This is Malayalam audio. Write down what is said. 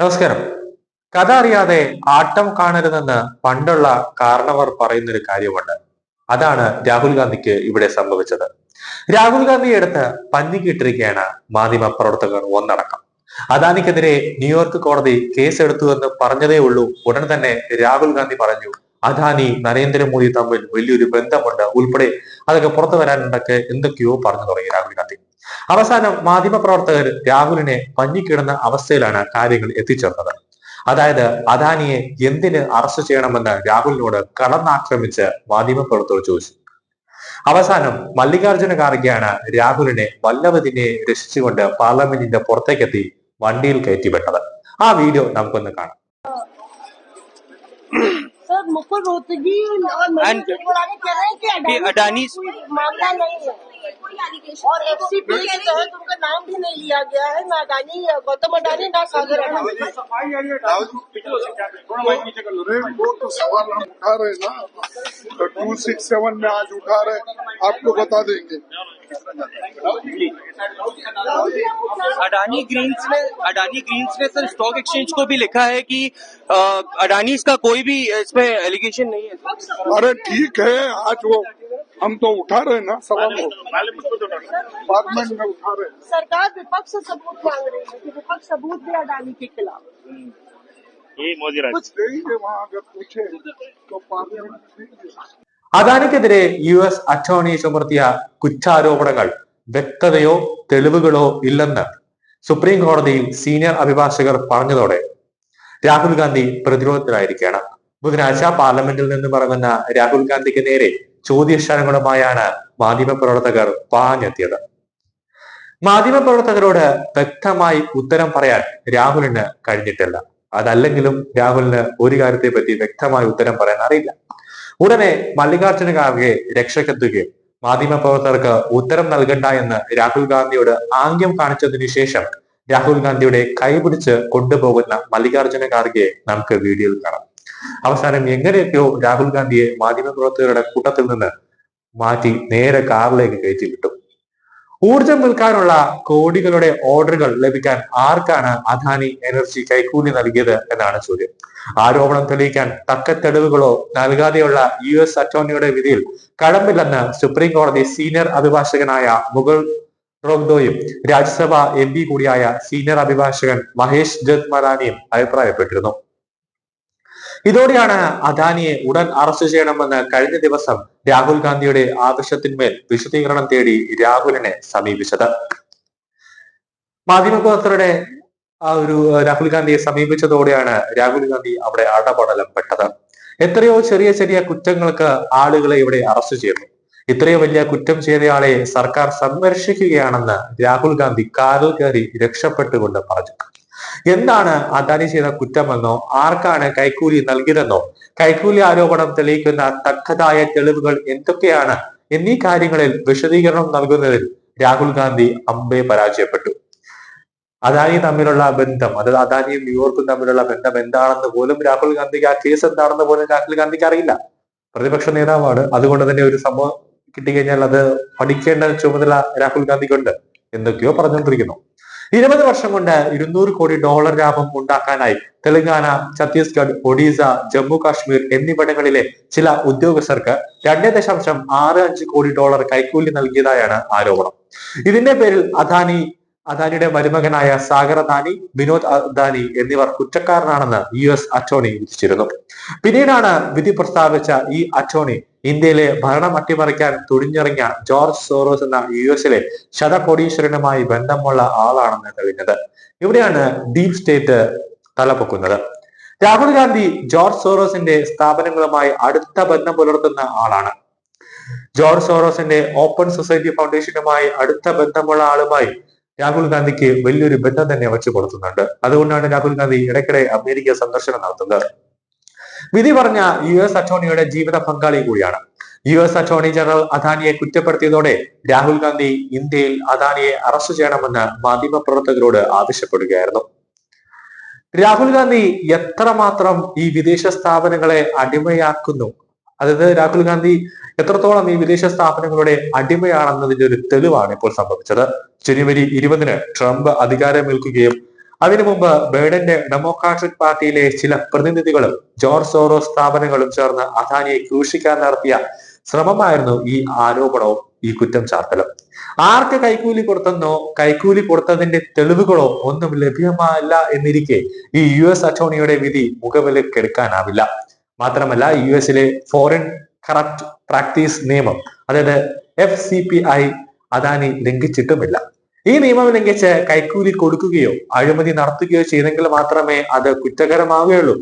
നമസ്കാരം. കഥ അറിയാതെ ആട്ടം കാണരുതെന്ന് പണ്ടുള്ള കാരണവർ പറയുന്ന ഒരു കാര്യമുണ്ട്. അതാണ് രാഹുൽ ഗാന്ധിക്ക് ഇവിടെ സംഭവിച്ചത്. രാഹുൽ ഗാന്ധിയെ അടുത്ത് പഞ്ഞിക്കിട്ടിരിക്കുകയാണ് മാധ്യമ പ്രവർത്തകർ ഒന്നടക്കം. അദാനിക്കെതിരെ ന്യൂയോർക്ക് കോടതി കേസെടുത്തു എന്ന് പറഞ്ഞതേ ഉള്ളൂ. ഉടൻ തന്നെ രാഹുൽ ഗാന്ധി പറഞ്ഞു അദാനി നരേന്ദ്രമോദി തമ്മിൽ വലിയൊരു ബന്ധമുണ്ട്. ഉൾപ്പെടെ അതൊക്കെ പുറത്തു വരാനുണ്ടൊക്കെ എന്തൊക്കെയോ പറഞ്ഞു തുടങ്ങി. രാഹുൽ അവസാനം മാധ്യമപ്രവർത്തകർ രാഹുലിനെ പഞ്ഞിക്കിടുന്ന അവസ്ഥയിലാണ് കാര്യങ്ങൾ എത്തിച്ചേർന്നത്. അതായത് അദാനിയെ എന്തിന് അറസ്റ്റ് ചെയ്യണമെന്ന് രാഹുലിനോട് കടന്നാക്രമിച്ച് മാധ്യമപ്രവർത്തകർ ചോദിച്ചു. അവസാനം മല്ലികാർജുന ഖാർഗെയാണ് രാഹുലിനെ വല്ലവതിനെ രക്ഷിച്ചുകൊണ്ട് പാർലമെന്റിന്റെ പുറത്തേക്കെത്തി വണ്ടിയിൽ കയറ്റിവിട്ടത്. ആ വീഡിയോ നമുക്കൊന്ന് കാണാം. मुकुल रोहतगी और हैं अडानी अडानी- मामला नहीं है। और एफसीपी के तहत उनका नाम भी नहीं लिया गया है। ना अडानी गौतम अडानी ना सागर अडानी वो तो सवाल हम उठा रहे ना। तो टू सिक्स सेवन में आज उठा रहे आपको बता देंगे। अडानी ग्रीन्स ने अडानी ग्रीन्स ने सर स्टॉक एक्सचेंज को भी लिखा है कि अडानी इसका कोई भी इसमें एलिगेशन नहीं है। अरे ठीक है आज वो हम तो उठा रहे ना सवाल को पार्लियामेंट में उठा रहे सरकार विपक्ष से सबूत मांग रही है कि विपक्ष सबूत दे अडानी के खिलाफ। ये मोदी राज। वहाँ अगर पूछे तो पार्लियामेंट അദാനിക്കെതിരെ യു എസ് അറ്റോർണി ചുമർത്തിയ കുറ്റാരോപണങ്ങൾ വ്യക്തതയോ തെളിവുകളോ ഇല്ലെന്ന് സുപ്രീം കോടതിയിൽ സീനിയർ അഭിഭാഷകർ പറഞ്ഞതോടെ രാഹുൽ ഗാന്ധി പ്രതിരോധത്തിലായിരിക്കുകയാണ്. ബുധനാഴ്ച പാർലമെന്റിൽ നിന്ന് പറയുന്ന രാഹുൽ ഗാന്ധിക്ക് നേരെ ചോദ്യശരങ്ങളുമായാണ് മാധ്യമപ്രവർത്തകർ പാഞ്ഞെത്തിയത്. മാധ്യമപ്രവർത്തകരോട് വ്യക്തമായി ഉത്തരം പറയാൻ രാഹുലിന് കഴിഞ്ഞിട്ടില്ല. അതല്ലെങ്കിലും രാഹുലിന് ഒരു കാര്യത്തെ പറ്റി വ്യക്തമായ ഉത്തരം പറയാൻ അറിയില്ല. ഉടനെ മല്ലികാർജുന ഖാർഗെ രക്ഷക്കെത്തുകയും മാധ്യമപ്രവർത്തകർക്ക് ഉത്തരം നൽകണ്ട എന്ന് രാഹുൽ ഗാന്ധിയോട് ആംഗ്യം കാണിച്ചതിനു ശേഷം രാഹുൽ ഗാന്ധിയുടെ കൈപിടിച്ച് കൊണ്ടുപോകുന്ന മല്ലികാർജുന ഖാർഗെയെ നമുക്ക് വീഡിയോയിൽ കാണാം. അവസാനം എങ്ങനെയൊക്കെയോ രാഹുൽ ഗാന്ധിയെ മാധ്യമ പ്രവർത്തകരുടെ കൂട്ടത്തിൽ നിന്ന് മാറ്റി നേരെ കാറിലേക്ക് കയറ്റി വിട്ടു. ഊർജം വിൽക്കാനുള്ള കോടികളുടെ ഓർഡറുകൾ ലഭിക്കാൻ ആർക്കാണ് അദാനി എനർജി കൈക്കൂലി നൽകിയത് എന്നാണ് ചോദ്യം. ആരോപണം തെളിയിക്കാൻ തക്ക തെളിവുകളോ നൽകാതെയുള്ള യു എസ് അറ്റോർണിയുടെ വിധിയിൽ കടമ്പില്ലെന്ന് സുപ്രീം കോടതി സീനിയർ അഭിഭാഷകനായ മുഗൾ റോഗ്ദോയും രാജ്യസഭ എം കൂടിയായ സീനിയർ അഭിഭാഷകൻ മഹേഷ് ജത് മറാനിയും അഭിപ്രായപ്പെട്ടിരുന്നു. ഇതോടെയാണ് അദാനിയെ ഉടൻ അറസ്റ്റ് ചെയ്യണമെന്ന് കഴിഞ്ഞ ദിവസം രാഹുൽ ഗാന്ധിയുടെ ആവശ്യത്തിന്മേൽ വിശദീകരണം തേടി രാഹുലിനെ സമീപിച്ചത്. മാധ്യമപ്രവർത്തകരുടെ ആ ഒരു രാഹുൽ ഗാന്ധിയെ സമീപിച്ചതോടെയാണ് രാഹുൽ ഗാന്ധി അവിടെ അടപടലം പെട്ടത്. എത്രയോ ചെറിയ ചെറിയ കുറ്റങ്ങൾക്ക് ആളുകളെ ഇവിടെ അറസ്റ്റ് ചെയ്യുന്നു ഇത്രയോ വലിയ കുറ്റം ചെയ്തയാളെ സർക്കാർ സംരക്ഷിക്കുകയാണെന്ന് രാഹുൽ ഗാന്ധി കാറിൽ കയറി രക്ഷപ്പെട്ടുകൊണ്ട് പറഞ്ഞു. എന്താണ് അദാനി ചെയ്ത കുറ്റമെന്നോ? ആർക്കാണ് കൈക്കൂലി നൽകിയതെന്നോ? കൈക്കൂലി ആരോപണം തെളിയിക്കുന്ന തക്കതായ തെളിവുകൾ എന്തൊക്കെയാണ്? എന്നീ കാര്യങ്ങളിൽ വിശദീകരണം നൽകുന്നതിൽ രാഹുൽ ഗാന്ധി അമ്പെ പരാജയപ്പെട്ടു. അദാനി തമ്മിലുള്ള ബന്ധം അതായത് അദാനിയും ന്യൂയോർക്കും തമ്മിലുള്ള ബന്ധം എന്താണെന്ന് പോലും രാഹുൽ ഗാന്ധിക്ക് ആ കേസ് എന്താണെന്ന് പോലും രാഹുൽ ഗാന്ധിക്ക് അറിയില്ല. പ്രതിപക്ഷ നേതാവാണ്. അതുകൊണ്ട് തന്നെ ഒരു സംഭവം കിട്ടിക്കഴിഞ്ഞാൽ അത് പഠിക്കേണ്ട ചുമതല രാഹുൽ ഗാന്ധിക്കുണ്ട്. എന്തൊക്കെയോ പറഞ്ഞുകൊണ്ടിരിക്കുന്നു. ഇരുപത് വർഷം കൊണ്ട് ഇരുന്നൂറ് കോടി ഡോളർ ലാഭം ഉണ്ടാക്കാനായി തെലങ്കാന ഛത്തീസ്ഗഡ് ഒഡീസ ജമ്മു കാശ്മീർ എന്നിവിടങ്ങളിലെ ചില ഉദ്യോഗസ്ഥർക്ക് രണ്ടേ ദശാംശം ആറ് അഞ്ച് കോടി ഡോളർ കൈക്കൂലി നൽകിയതായാണ് ആരോപണം. ഇതിന്റെ പേരിൽ അദാനി അദാനിയുടെ മരുമകനായ സാഗർ അദാനി വിനോദ് അദാനി എന്നിവർ കുറ്റക്കാരനാണെന്ന് യു എസ് അറ്റോർണി വിധിച്ചിരുന്നു. പിന്നീടാണ് വിധി പ്രസ്താവിച്ച ഈ അറ്റോർണി ഇന്ത്യയിലെ ഭരണം അട്ടിമറിക്കാൻ തുഴിഞ്ഞിറങ്ങിയ ജോർജ് സോറോസ് എന്ന യു എസിലെ ശതകോടീശ്വരനുമായി ബന്ധമുള്ള ആളാണെന്ന് തെളിഞ്ഞത്. ഇവിടെയാണ് ഡീപ് സ്റ്റേറ്റ് തലപൊക്കുന്നത്. രാഹുൽ ഗാന്ധി ജോർജ് സോറോസിന്റെ സ്ഥാപനങ്ങളുമായി അടുത്ത ബന്ധം പുലർത്തുന്ന ആളാണ്. ജോർജ് സോറോസിന്റെ ഓപ്പൺ സൊസൈറ്റി ഫൗണ്ടേഷനുമായി അടുത്ത ബന്ധമുള്ള ആളുമായി രാഹുൽ ഗാന്ധിക്ക് വലിയൊരു ബന്ധം തന്നെ വെച്ചു കൊടുക്കുന്നുണ്ട്. അതുകൊണ്ടാണ് രാഹുൽ ഗാന്ധി ഇടയ്ക്കിടെ അമേരിക്ക സന്ദർശനം നടത്തുന്നത്. വിധി പറഞ്ഞ യു എസ് അറ്റോർണിയുടെ ജീവിത പങ്കാളി കൂടിയാണ്. യു എസ് അറ്റോർണി ജനറൽ അദാനിയെ കുറ്റപ്പെടുത്തിയതോടെ രാഹുൽ ഗാന്ധി ഇന്ത്യയിൽ അദാനിയെ അറസ്റ്റ് ചെയ്യണമെന്ന് മാധ്യമപ്രവർത്തകരോട് ആവശ്യപ്പെടുകയായിരുന്നു. രാഹുൽ ഗാന്ധി എത്രമാത്രം ഈ വിദേശ സ്ഥാപനങ്ങളെ അടിമയാക്കുന്നു അതായത് രാഹുൽ ഗാന്ധി എത്രത്തോളം ഈ വിദേശ സ്ഥാപനങ്ങളുടെ അടിമയാണെന്നതിന്റെ ഒരു തെളിവാണ് ഇപ്പോൾ സംഭവിച്ചത്. ജനുവരി ഇരുപതിന് ട്രംപ് അധികാരമേൽക്കുകയും അതിനു മുമ്പ് ബൈഡന്റെ ഡെമോക്രാറ്റിക് പാർട്ടിയിലെ ചില പ്രതിനിധികളും ജോർജ് സോറോസ് സ്ഥാപനങ്ങളും ചേർന്ന് അദാനിയെ ക്രൂശിക്കാൻ നടത്തിയ ശ്രമമായിരുന്നു ഈ ആരോപണവും ഈ കുറ്റം ചാർത്തലും. ആർക്ക് കൈക്കൂലി കൊടുത്തെന്നോ കൈക്കൂലി കൊടുത്തതിന്റെ തെളിവുകളോ ഒന്നും ലഭ്യമല്ല എന്നിരിക്കെ ഈ യു എസ് അറ്റോർണിയുടെ വിധി മുഖവിലക്കെടുക്കാനാവില്ല. മാത്രമല്ല യു എസിലെ ഫോറിൻ കറപ്റ്റ് പ്രാക്ടീസ് നിയമം അതായത് F C P I Adani ലംഘിച്ചിട്ടുമില്ല. ഈ നിയമം ലംഘിച്ച് കൈക്കൂലി കൊടുക്കുകയോ അഴിമതി നടത്തുകയോ ചെയ്തെങ്കിൽ മാത്രമേ അത് കുറ്റകരമാവുകയുള്ളൂ.